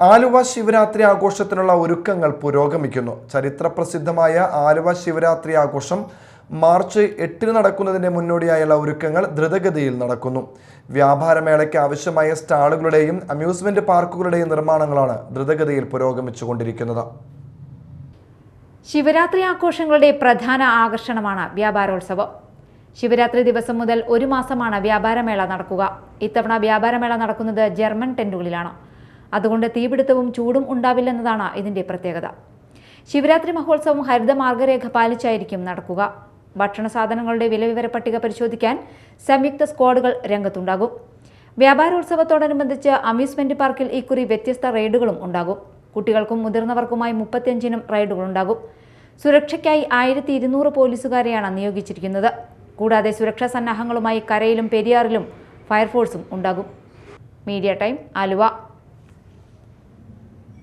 ആലുവ ശിവരാത്രി ആഘോഷത്തിനുള്ള ഒരുക്കങ്ങൾ പുരോഗമിക്കുന്നു. ചരിത്രപ്രസിദ്ധമായ ആലുവ ശിവരാത്രി ആഘോഷം മാർച്ച് എട്ടിന് നടക്കുന്നതിന്റെ മുന്നോടിയായുള്ള ഒരുക്കങ്ങൾ ദ്രുതഗതിയിൽ നടക്കുന്നു. വ്യാപാരമേളയ്ക്ക് ആവശ്യമായ സ്റ്റാളുകളുടെയും അമ്യൂസ്മെന്റ് പാർക്കുകളുടെയും നിർമ്മാണങ്ങളാണ് ദ്രുതഗതിയിൽ പുരോഗമിച്ചുകൊണ്ടിരിക്കുന്നത്. ശിവരാത്രി ആഘോഷങ്ങളുടെ പ്രധാന ആകർഷണമാണ് വ്യാപാരോത്സവം. ശിവരാത്രി ദിവസം മുതൽ ഒരു മാസമാണ് വ്യാപാരമേള നടക്കുക. ഇത്തവണ വ്യാപാരമേള നടക്കുന്നത് ജർമ്മൻ ടെന്റുകളിലാണ്. അതുകൊണ്ട് തീപിടുത്തവും ചൂടും ഉണ്ടാവില്ലെന്നതാണ് ഇതിന്റെ പ്രത്യേകത. ശിവരാത്രി മഹോത്സവം ഹരിത മാർഗരേഖ പാലിച്ചായിരിക്കും നടക്കുക. ഭക്ഷണ സാധനങ്ങളുടെ വിലവിവര പട്ടിക പരിശോധിക്കാൻ സംയുക്ത സ്ക്വാഡുകൾ രംഗത്തുണ്ടാകും. വ്യാപാരോത്സവത്തോടനുബന്ധിച്ച് അമ്യൂസ്മെന്റ് പാർക്കിൽ ഇക്കുറി വ്യത്യസ്ത റൈഡുകളും ഉണ്ടാകും. കുട്ടികൾക്കും മുതിർന്നവർക്കുമായി മുപ്പത്തിയഞ്ചിനും റൈഡുകളുണ്ടാകും സുരക്ഷയ്ക്കായി ആയിരത്തി ഇരുന്നൂറ് പോലീസുകാരെയാണ് നിയോഗിച്ചിരിക്കുന്നത്. കൂടാതെ സുരക്ഷാ സന്നാഹങ്ങളുമായി കരയിലും പെരിയാറിലും ഫയർഫോഴ്സും ഉണ്ടാകും. Media time Aluva.